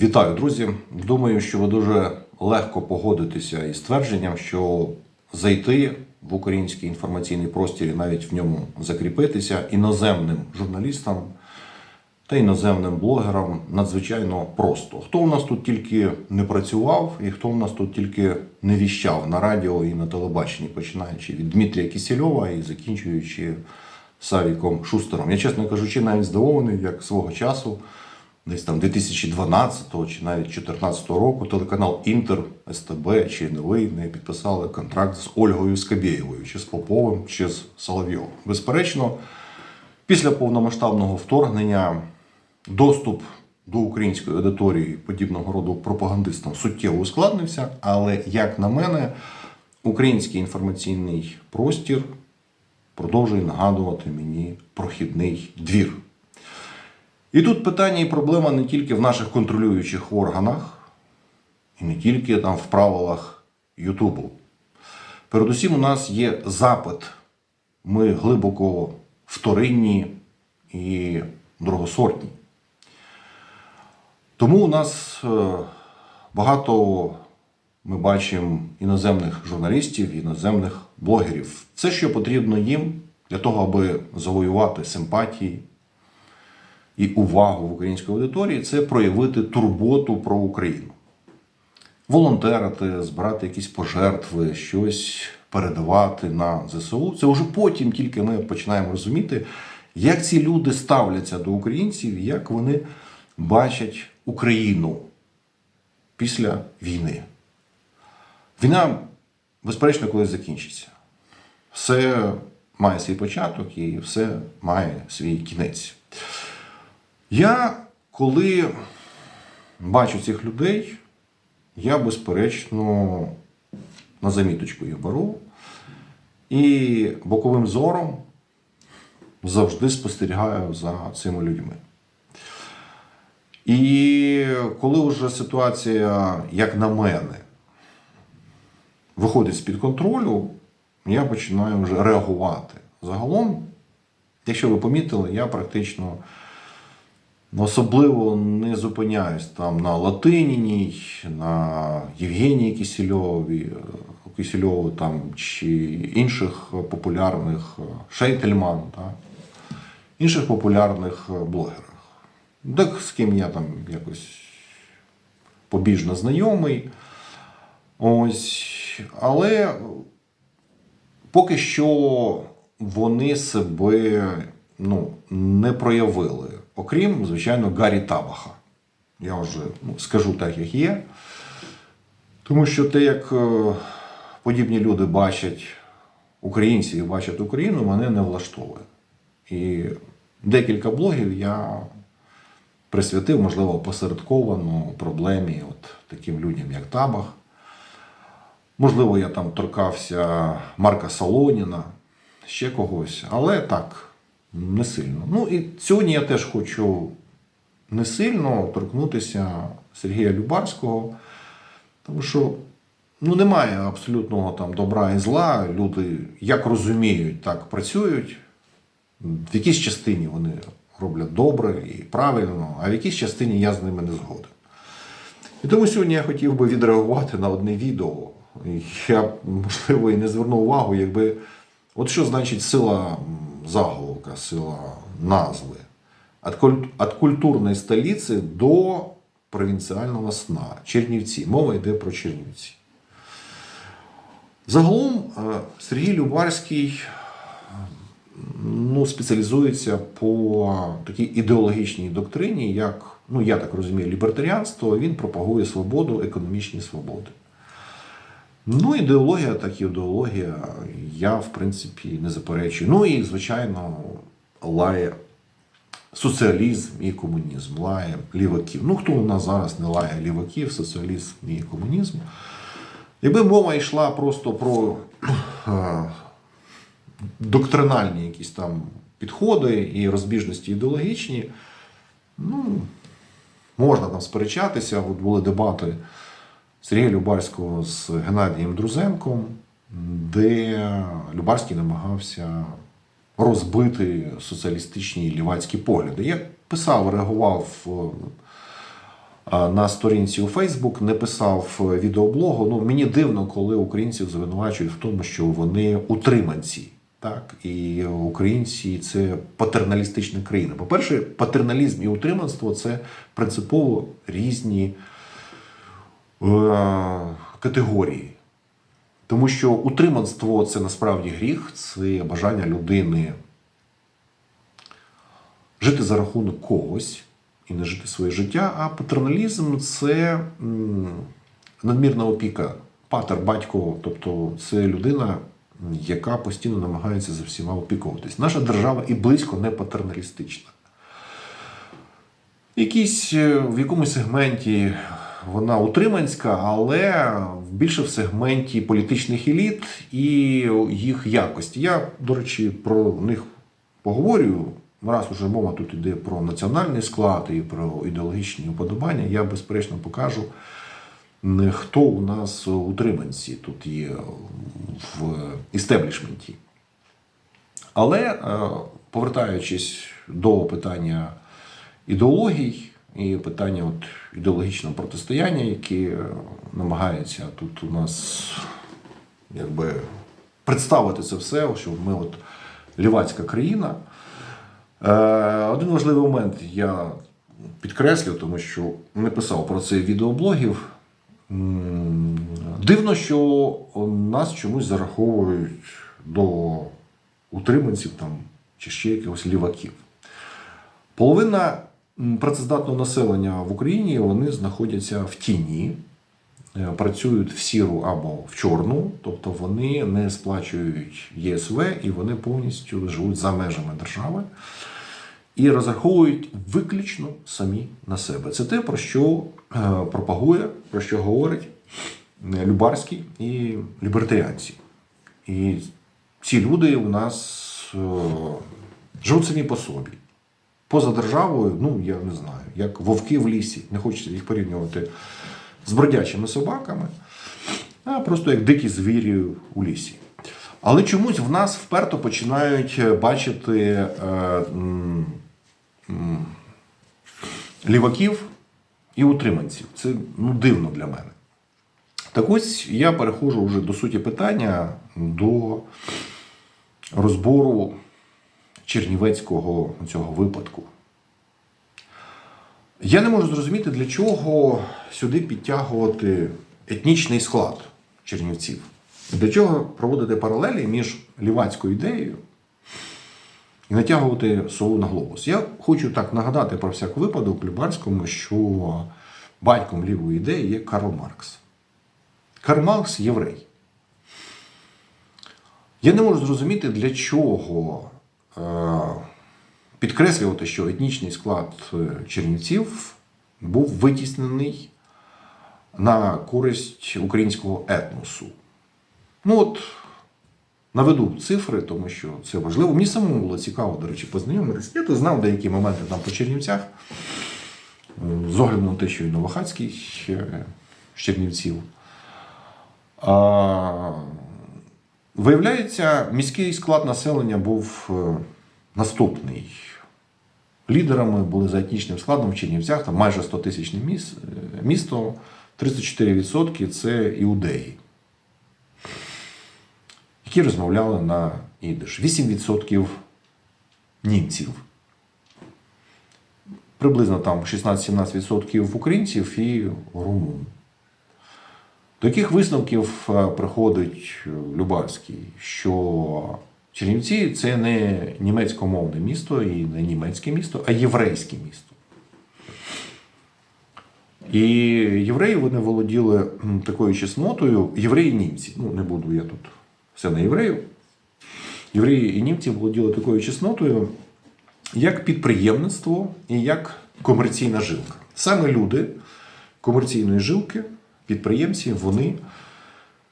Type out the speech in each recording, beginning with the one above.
Вітаю, друзі! Думаю, що ви дуже легко погодитеся із твердженням, що зайти в український інформаційний простір і навіть в ньому закріпитися іноземним журналістам та іноземним блогерам надзвичайно просто. Хто у нас тут тільки не працював, і хто у нас тут тільки не віщав на радіо і на телебаченні, починаючи від Дмитрія Кісельова і закінчуючи Савіком Шустером. Я, чесно кажучи, навіть здивований, як свого часу, десь там 2012 чи навіть 2014 року, телеканал Інтер, СТБ чи Новий не підписали контракт з Ольгою Скабєєвою, чи з Поповим, чи з Соловйовим. Безперечно, після повномасштабного вторгнення доступ до української аудиторії подібного роду пропагандистам суттєво ускладнився, але, як на мене, український інформаційний простір продовжує нагадувати мені прохідний двір. І тут питання і проблема не тільки в наших контролюючих органах, і не тільки там в правилах Ютубу. Передусім, у нас є запит. Ми глибоко вторинні і другосортні. Тому у нас е, багато ми бачимо іноземних журналістів, іноземних блогерів. Все, що потрібно їм для того, аби завоювати симпатії і увагу в українській аудиторії, це проявити турботу про Україну. Волонтерити, збирати якісь пожертви, щось передавати на ЗСУ. Це вже потім тільки ми починаємо розуміти, як ці люди ставляться до українців, як вони бачать Україну після війни. Війна, безперечно, колись закінчиться. Все має свій початок і все має свій кінець. Я, коли бачу цих людей, я, безперечно, на заміточку їх беру і боковим зором завжди спостерігаю за цими людьми. І коли вже ситуація, як на мене, виходить з-під контролю, я починаю вже реагувати. Загалом, якщо ви помітили, я практично особливо не зупиняюсь там на Латиніній, на Євгенії Кисельові, Кисельову там, чи інших популярних Шейтельман, так? інших популярних блогерах. Так, з ким я там якось побіжно знайомий. Ось. Але поки що вони себе ну, не проявили. Окрім, звичайно, Гаррі Табаха. Я вже ну, скажу так, як є. Тому що те, як е, подібні люди бачать українці і бачать Україну, мене не влаштовує. І декілька блогів я присвятив, можливо, посередковано проблемі от таким людям, як Табах. Можливо, я там торкався Марка Солоніна, ще когось, але так, не сильно. Ну і сьогодні я теж хочу не сильно торкнутися Сергія Любарського, тому що ну, немає абсолютного там добра і зла. Люди як розуміють, так працюють. В якійсь частині вони роблять добре і правильно, а в якійсь частині я з ними не згоден. І тому сьогодні я хотів би відреагувати на одне відео. Я, можливо, і не звернув увагу, якби. От що значить сила заголовка, сила назви. От, куль- от культурної столиці до провінціального сна. Чернівці. Мова йде про Чернівці. Загалом е, Сергій Любарський ну, спеціалізується по такій ідеологічній доктрині, як, ну я так розумію, лібертаріанство, він пропагує свободу, економічні свободи. Ну, ідеологія, так і ідеологія, я, в принципі, не заперечую. Ну і, звичайно, лає соціалізм і комунізм, лає ліваків. Ну, хто у нас зараз не лає ліваків, соціалізм і комунізм? Якби мова йшла просто про доктринальні якісь там підходи і розбіжності ідеологічні, ну, можна там сперечатися. От були дебати Сергія Любарського з Геннадієм Друзенком, де Любарський намагався розбити соціалістичні лівацькі погляди. Я писав, реагував е, на сторінці у Фейсбук, не писав відеоблогу. Ну, мені дивно, коли українців звинувачують в тому, що вони утриманці. Так, і українці це патерналістична країна. По-перше, патерналізм і утриманство це принципово різні категорії. Тому що утриманство це насправді гріх, це бажання людини жити за рахунок когось і не жити своє життя. А патерналізм це надмірна опіка, патер, батько, тобто це людина, яка постійно намагається за всіма опікуватись. Наша держава і близько не патерналістична. Якісь е, в якомусь сегменті вона утриманська, але більше в сегменті політичних еліт і їх якості. Я, до речі, про них поговорю. Раз уже мова тут йде про національний склад і про ідеологічні уподобання, я безперечно покажу, хто у нас утриманці тут є в істеблішменті. Але е, повертаючись до питання ідеологій і питання от ідеологічного протистояння, які е, намагаються тут у нас якби представити це все, що ми от лівацька країна. Е, Один важливий момент я підкреслю, тому що не писав про це відеоблогів. Дивно, що нас чомусь зараховують до утриманців там, чи ще якихось ліваків. Половина працездатного населення в Україні вони знаходяться в тіні, е, працюють в сіру або в чорну, тобто вони не сплачують ЄСВ і вони повністю живуть за межами держави і розраховують виключно самі на себе. Це те, про що е, пропагує, про що говорить е, Любарський і лібертаріанці. І ці люди у нас живуть самі по собі. Поза державою, ну я не знаю, як вовки в лісі, не хочеться їх порівнювати з бродячими собаками, а просто як дикі звірі у лісі. Але чомусь в нас вперто починають бачити е, м, ліваків і утриманців. Це ну, дивно для мене. Так ось я переходжу вже до суті питання, до розбору чернівецького цього випадку. Я не можу зрозуміти, для чого сюди підтягувати етнічний склад чернівців. Для чого проводити паралелі між лівацькою ідеєю і натягувати сову на глобус. Я хочу так нагадати про всяк випадок Любарському, що батьком лівої ідеї є Карл Маркс. Карл Маркс єврей. Я не можу зрозуміти, для чого підкреслювати, що етнічний склад е, чернівців був витіснений на користь українського етносу. Ну от, наведу цифри, тому що це важливо. Мені самому було цікаво, до речі, познайомитися. Я то знав деякі моменти там по Чернівцях, е, з огляду на те, що і Новохацький е, з Чернівців. А, виявляється, міський склад населення був е, наступний. Лідерами були за етнічним складом в Чернівцях, там майже 100 тисячне місто, 34% це іудеї, які розмовляли на ідиш. 8% німців. Приблизно там 16-17% українців і румун. До яких висновків е, приходить е, Любарський, що Чернівці це не німецькомовне місто і не німецьке місто, а єврейське місто. І євреї вони володіли такою чеснотою, євреї і німці. Ну, не буду я тут все на євреїв. Євреї і німці володіли такою чеснотою, як підприємництво і як комерційна жилка. Саме люди комерційної жилки, підприємці, вони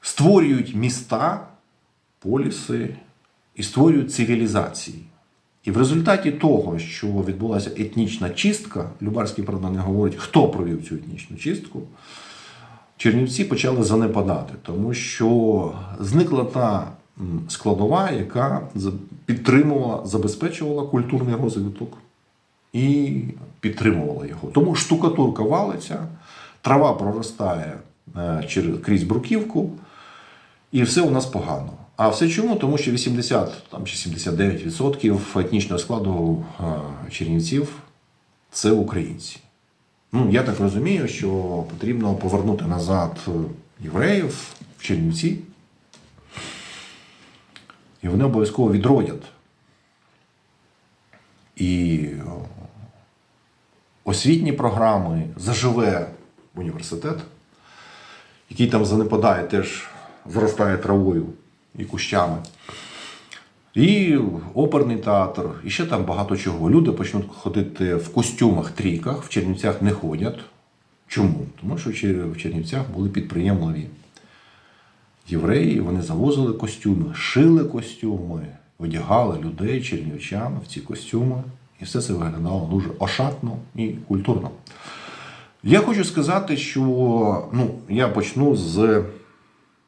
створюють міста, поліси і створюють цивілізації. І в результаті того, що відбулася етнічна чистка, Любарський, правда, не говорить, хто провів цю етнічну чистку, Чернівці почали занепадати, тому що зникла та складова, яка підтримувала, забезпечувала культурний розвиток і підтримували його. Тому штукатурка валиться, трава проростає е, через крізь бруківку, і все у нас погано. А все чому? Тому що 80 там, чи 79% етнічного складу е, чернівців це українці. Ну, я так розумію, що потрібно повернути назад е, євреїв в Чернівці, і вони обов'язково відродять. І освітні програми заживе університет, який там занепадає, теж зростає травою і кущами. І оперний театр, і ще там багато чого. Люди почнуть ходити в костюмах трійках, в Чернівцях не ходять. Чому? Тому що в Чернівцях були підприємливі євреї, вони завозили костюми, шили костюми, одягали людей, чернівчан в ці костюми. І все це виглядало дуже ошатно і культурно. Я хочу сказати, що ну, я почну з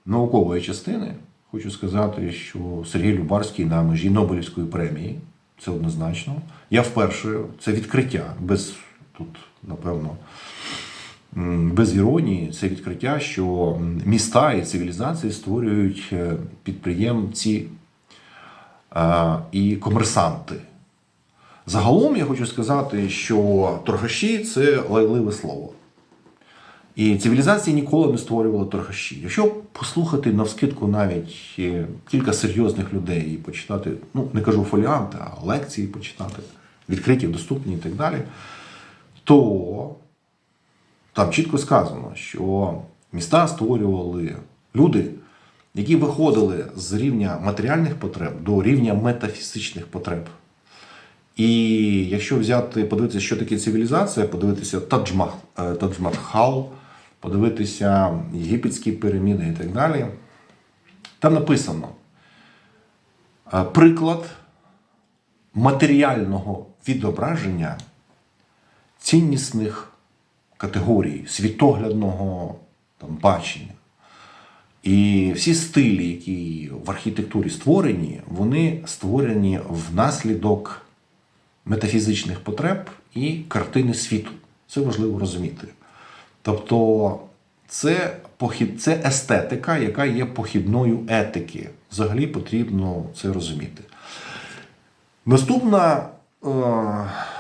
наукової частини. Хочу сказати, що Сергій Любарський на межі Нобелівської премії. Це однозначно. Я вперше це відкриття без тут, напевно, без іронії, це відкриття, що міста і цивілізації створюють е, підприємці е, і комерсанти. Загалом я хочу сказати, що торгаші це лайливе слово. І цивілізації ніколи не створювали торгаші. Якщо послухати навскидку навіть е, кілька серйозних людей і почитати, ну не кажу фоліанти, а лекції почитати, відкриті, доступні і так далі, то там чітко сказано, що міста створювали люди, які виходили з рівня матеріальних потреб до рівня метафізичних потреб. І якщо взяти, подивитися, що таке цивілізація, подивитися Тадж-Мах- е, Тадж-Махал, подивитися єгипетські піраміди і так далі, там написано е, приклад матеріального відображення ціннісних категорій, світоглядного там, бачення. І всі стилі, які в архітектурі створені, вони створені внаслідок метафізичних потреб і картини світу. Це важливо розуміти. Тобто, це, похід, це естетика, яка є похідною етики. Взагалі потрібно це розуміти. Наступна, е,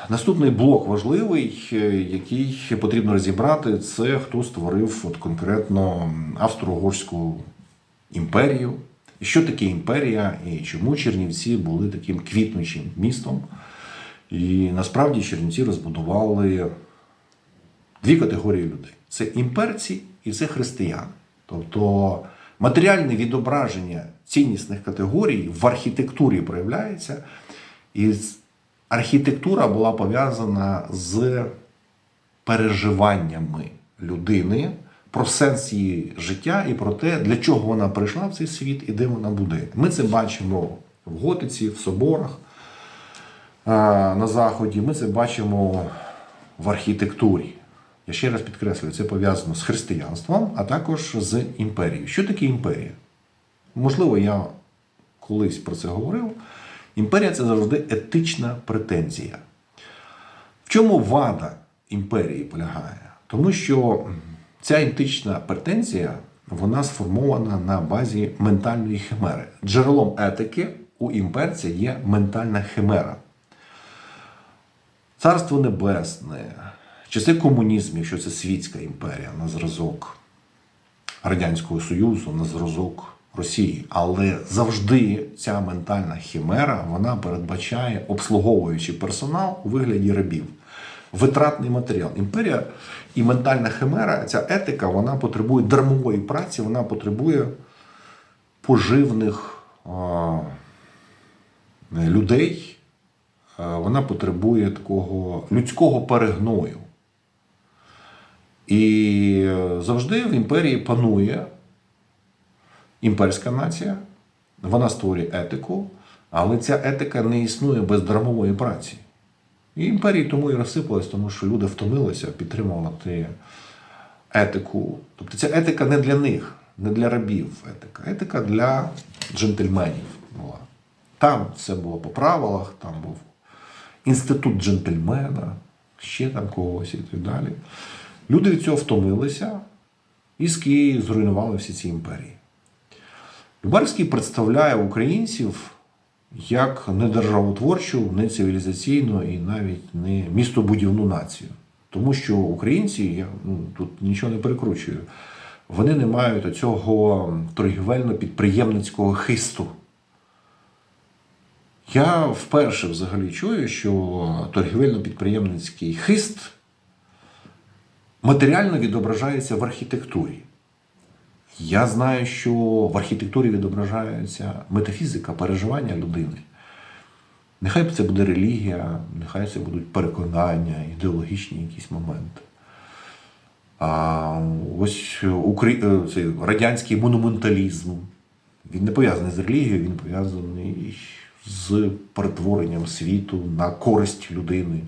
наступний блок важливий, е, який потрібно розібрати, це хто створив от конкретно Австро-Угорську імперію. Що таке імперія, і чому Чернівці були таким квітнучим містом. І насправді Чернівці розбудували дві категорії людей: це імперці і це християни. Тобто матеріальне відображення ціннісних категорій в архітектурі проявляється, і архітектура була пов'язана з переживаннями людини про сенс її життя і про те, для чого вона прийшла в цей світ і де вона буде. Ми це бачимо в готиці, в соборах на Заході. Ми це бачимо в архітектурі. Я ще раз підкреслюю, це пов'язано з християнством, а також з імперією. Що таке імперія? Можливо, я колись про це говорив. Імперія це завжди етична претензія. В чому вада імперії полягає? Тому що ця етична претензія вона сформована на базі ментальної химери. Джерелом етики у імперця є ментальна химера. Царство Небесне, часи комунізму, якщо це світська імперія на зразок Радянського Союзу, на зразок Росії. Але завжди ця ментальна хімера вона передбачає обслуговуючий персонал у вигляді рабів. Витратний матеріал. Імперія і ментальна химера, ця етика, вона потребує дармової праці, вона потребує поживних а, людей, а, вона потребує такого людського перегною. І е, завжди в імперії панує імперська нація, вона створює етику, але ця етика не існує без дармової праці. І імперії тому і розсипались, тому що люди втомилися підтримувати етику. Тобто ця етика не для них, не для рабів етика, етика для джентльменів була. Там все було по правилах, там був інститут джентльмена, ще там когось і так далі. Люди від цього втомилися і з Києва зруйнували всі ці імперії. Любарський представляє українців як не державотворчу, не цивілізаційну і навіть не містобудівну націю. Тому що українці, я ну, тут нічого не перекручую, вони не мають цього торгівельно-підприємницького хисту. Я вперше взагалі чую, що торгівельно-підприємницький хист матеріально відображається в архітектурі. Я знаю, що в архітектурі відображається метафізика, переживання людини. Нехай це буде релігія, нехай це будуть переконання, ідеологічні якісь моменти. А ось укр... цей радянський монументалізм. Він не пов'язаний з релігією, він пов'язаний з перетворенням світу на користь людини.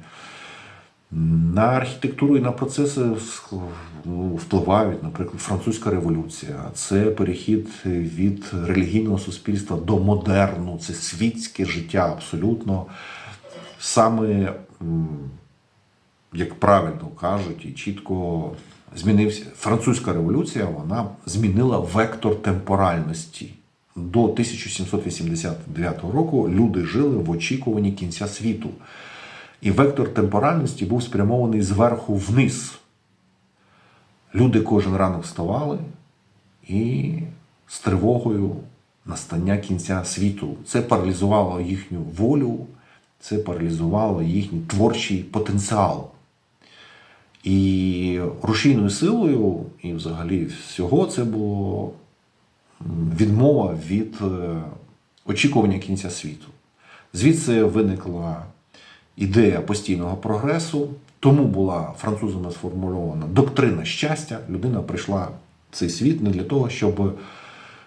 На архітектуру і на процеси ну, впливають, наприклад, французька революція. Це перехід від релігійного суспільства до модерну, це світське життя абсолютно. Саме, як правильно кажуть, і чітко змінився французька революція, вона змінила вектор темпоральності. До 1789 року люди жили в очікуванні кінця світу. І вектор темпоральності був спрямований зверху вниз. Люди кожен ранок вставали і з тривогою настання кінця світу. Це паралізувало їхню волю, це паралізувало їхній творчий потенціал. І рушійною силою, і взагалі всього це було відмова від е, очікування кінця світу. Звідси виникла ідея постійного прогресу. Тому була французами сформульована доктрина щастя. Людина прийшла в цей світ не для того, щоб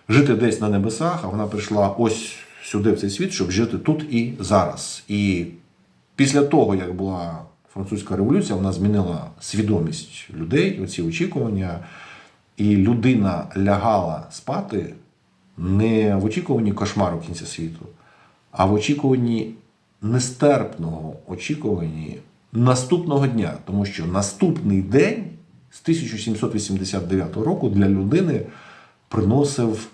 жити десь на небесах, а вона прийшла ось сюди, в цей світ, щоб жити тут і зараз. І після того, як була французька революція, вона змінила свідомість людей, оці очікування, і людина лягала спати не в очікуванні кошмару кінця світу, а в очікуванні нестерпного очікуванні наступного дня, тому що наступний день з 1789 року для людини приносив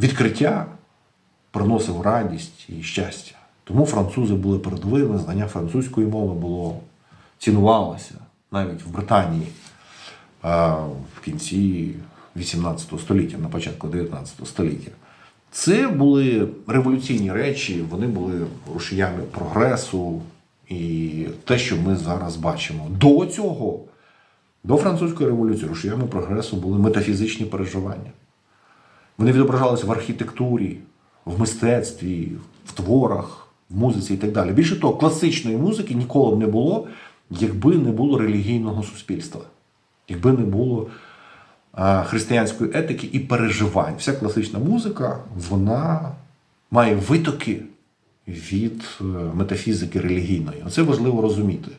відкриття, приносив радість і щастя. Тому французи були передовими, знання французької мови було цінувалося навіть в Британії в кінці 18 століття, на початку 19 століття. Це були революційні речі, вони були рушіями прогресу і те, що ми зараз бачимо. До цього, до французької революції, рушіями прогресу були метафізичні переживання. Вони відображалися в архітектурі, в мистецтві, в творах, в музиці і так далі. Більше того, класичної музики ніколи б не було, якби не було релігійного суспільства, якби не було християнської етики і переживань. Вся класична музика вона має витоки від е, метафізики релігійної. Оце важливо розуміти.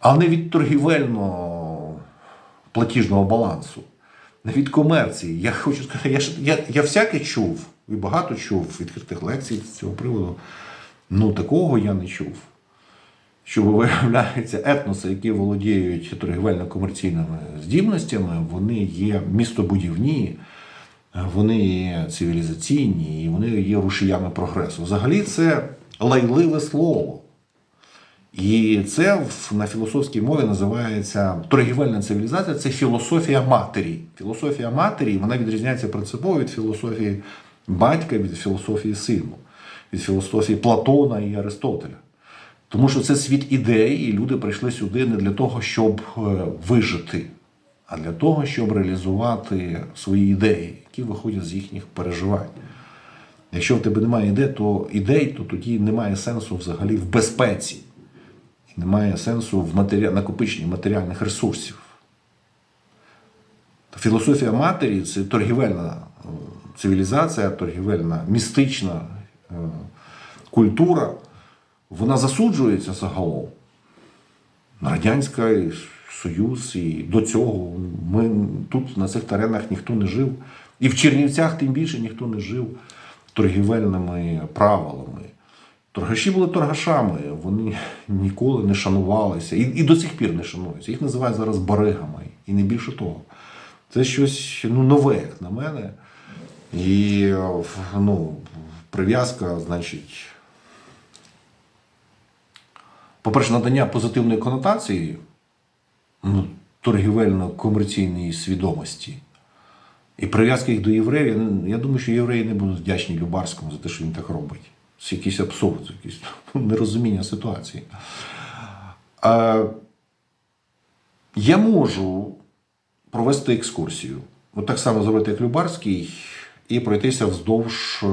А не від торгівельно платіжного балансу, не від комерції. Я хочу сказати, я, я, я всяке чув і багато чув відкритих лекцій з цього приводу. Ну, такого я не чув що виявляється, етноси, які володіють торгівельно-комерційними здібностями, вони є містобудівні, вони є цивілізаційні і вони є рушіями прогресу. Взагалі, це лайливе слово. І це на філософській мові називається торгівельна цивілізація це філософія матері. Філософія матері вона відрізняється принципово від філософії батька, від філософії сину, від філософії Платона і Аристотеля. Тому що це світ ідей, і люди прийшли сюди не для того, щоб е, вижити, а для того, щоб реалізувати свої ідеї, які виходять з їхніх переживань. Якщо в тебе немає ідей, то ідей, то тоді немає сенсу взагалі в безпеці, і немає сенсу в матері... накопиченні матеріальних ресурсів. Філософія матері це торгівельна е, цивілізація, торгівельна містична е, культура вона засуджується загалом. Радянський Союз і до цього ми тут на цих теренах ніхто не жив. І в Чернівцях тим більше ніхто не жив торгівельними правилами. Торгаші були торгашами, вони ніколи не шанувалися і, і до сих пір не шануються. Їх називають зараз баригами, і не більше того. Це щось ну, нове, як на мене. І ну, прив'язка, значить, по-перше, надання позитивної конотації ну, торгівельно-комерційної свідомості. І прив'язка їх до євреїв, я, думаю, що євреї не будуть вдячні Любарському за те, що він так робить. Це якийсь абсурд, якесь нерозуміння ситуації. А, я можу провести екскурсію. От так само зробити, як Любарський, і пройтися вздовж е,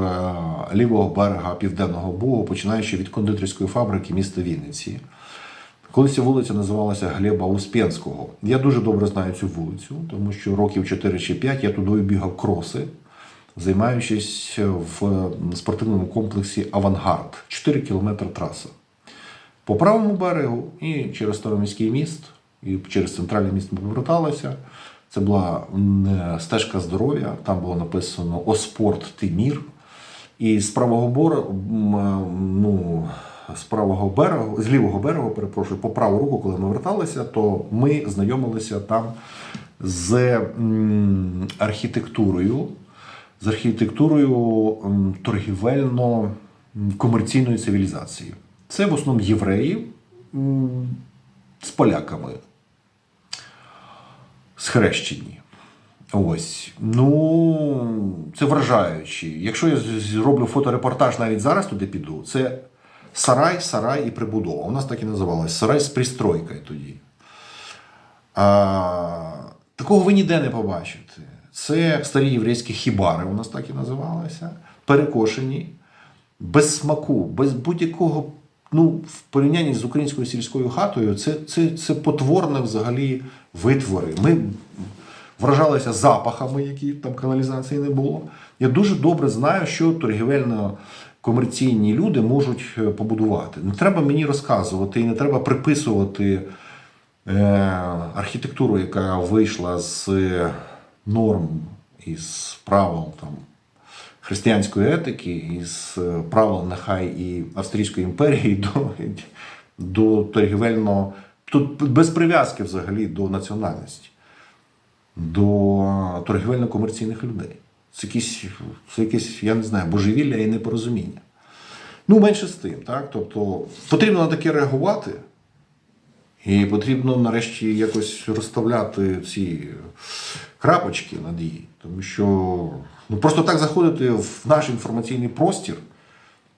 лівого берега Південного Бугу, починаючи від кондитерської фабрики міста Вінниці. Колись ця вулиця називалася Глеба Успенського. Я дуже добре знаю цю вулицю, тому що років 4 чи 5 я туди бігав кроси, займаючись в спортивному комплексі Авангард. 4 кілометри траса. По правому берегу і через Староміський міст, і через центральний міст ми поверталися. Це була стежка здоров'я, там було написано О спорт ти мір. І з правого бору, ну, з правого берегу, з лівого берегу, перепрошую, по праву руку, коли ми верталися, то ми знайомилися там з архітектурою, з архітектурою торгівельно-комерційної цивілізації. Це в основному євреї з поляками схрещені. Ось. Ну, це вражаюче. Якщо я зроблю фоторепортаж навіть зараз туди піду, це сарай, сарай і прибудова. У нас так і називалось сарай з пристройкою тоді. А, такого ви ніде не побачите. Це старі єврейські хібари, у нас так і називалися, перекошені, без смаку, без будь-якого. Ну, в порівнянні з українською сільською хатою, це, це, це потворне взагалі витвори. Ми вражалися запахами, які там каналізації не було. Я дуже добре знаю, що торгівельно-комерційні люди можуть е, побудувати. Не треба мені розказувати і не треба приписувати е, архітектуру, яка вийшла з е, норм із правил там, християнської етики, із е, правил нехай і Австрійської імперії до, до торгівельного. Тут без прив'язки взагалі до національності до торгівельно-комерційних людей. Це якісь, це якесь, я не знаю, божевілля і непорозуміння. Ну, менше з тим, так? Тобто потрібно на таке реагувати, і потрібно нарешті якось розставляти ці крапочки над її. Тому що ну, просто так заходити в наш інформаційний простір.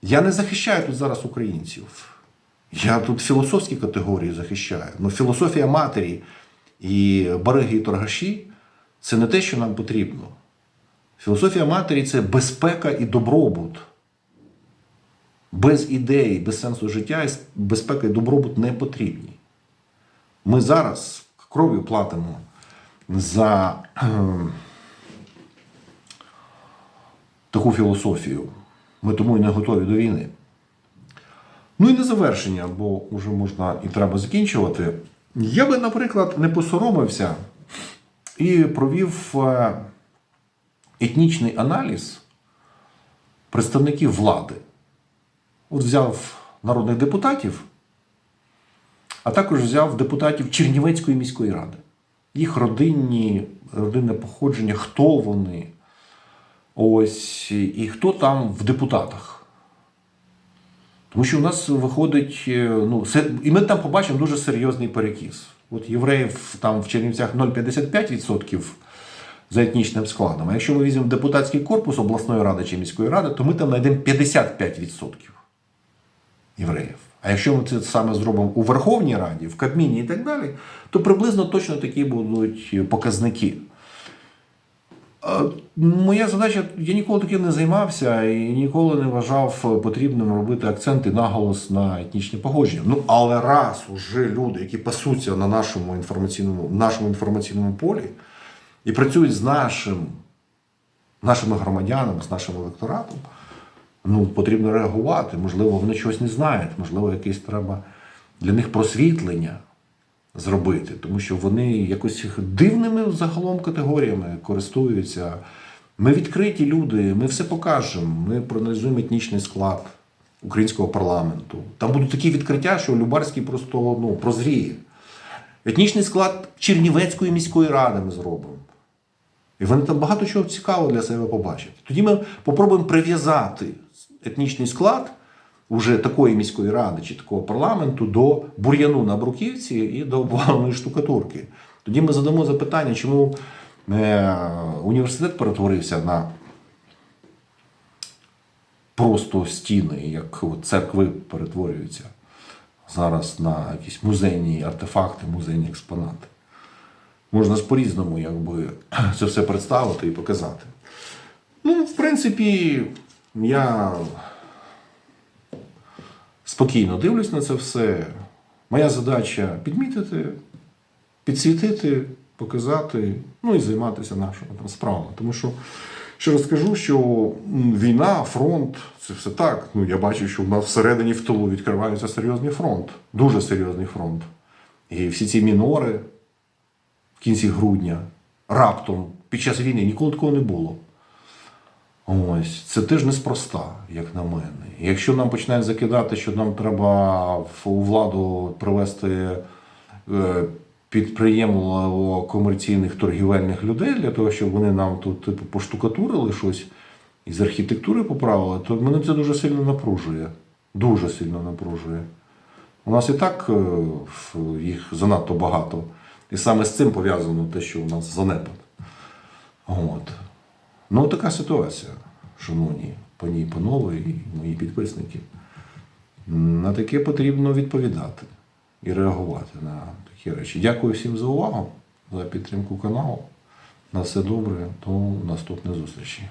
Я не захищаю тут зараз українців. Я тут філософські категорії захищаю. Ну, філософія матері і бариги і торгаші це не те, що нам потрібно. Філософія матері це безпека і добробут. Без ідеї, без сенсу життя і безпека і добробут не потрібні. Ми зараз кров'ю платимо за таку філософію. Ми тому і не готові до війни. Ну і на завершення, бо вже можна і треба закінчувати. Я би, наприклад, не посоромився і провів е, етнічний аналіз представників влади. От взяв народних депутатів, а також взяв депутатів Чернівецької міської ради. Їх родинні, родинне походження, хто вони, ось, і хто там в депутатах. Тому що у нас виходить, е, ну, і ми там побачимо дуже серйозний перекіс. От євреїв там в Чернівцях 0,55% за етнічним складом. А якщо ми візьмемо депутатський корпус обласної ради чи міської ради, то ми там знайдемо 55% євреїв. А якщо ми це саме зробимо у Верховній Раді, в Кабміні і так далі, то приблизно точно такі будуть показники. Моя задача, я ніколи таким не займався і ніколи не вважав потрібним робити акценти наголос на етнічне походження. Ну, але раз уже люди, які пасуться на нашому інформаційному, нашому інформаційному полі і працюють з нашим, нашими громадянами, з нашим електоратом, ну, потрібно реагувати. Можливо, вони чогось не знають, можливо, якесь треба для них просвітлення зробити, тому що вони якось дивними загалом категоріями користуються. Ми відкриті люди, ми все покажемо, ми проаналізуємо етнічний склад українського парламенту. Там будуть такі відкриття, що Любарський просто ну, прозріє. Етнічний склад Чернівецької міської ради ми зробимо. І вони там багато чого цікавого для себе побачать. Тоді ми попробуємо прив'язати етнічний склад уже такої міської ради чи такого парламенту до бур'яну на бруківці і до обваленої штукатурки. Тоді ми задамо запитання, чому е, університет перетворився на просто стіни, як церкви перетворюються зараз на якісь музейні артефакти, музейні експонати. Можна ж по-різному якби, це все представити і показати. Ну, в принципі, я спокійно дивлюсь на це все. Моя задача підмітити, підсвітити, показати, ну і займатися нашими там справами. Тому що ще раз скажу, що війна, фронт це все так. Ну, я бачу, що в нас всередині в тилу відкривається серйозний фронт, дуже серйозний фронт. І всі ці мінори в кінці грудня, раптом, під час війни ніколи такого не було. Ось, це теж неспроста, як на мене. Якщо нам починають закидати, що нам треба у владу привести е, підприємливо-комерційних торгівельних людей для того, щоб вони нам тут типу поштукатурили щось і з архітектури поправили, то мене це дуже сильно напружує. Дуже сильно напружує. У нас і так е, їх занадто багато. І саме з цим пов'язано те, що у нас занепад. От. Ну, така ситуація, шановні пані і панове і мої підписники. На таке потрібно відповідати і реагувати на такі речі. Дякую всім за увагу, за підтримку каналу. На все добре, до наступної зустрічі.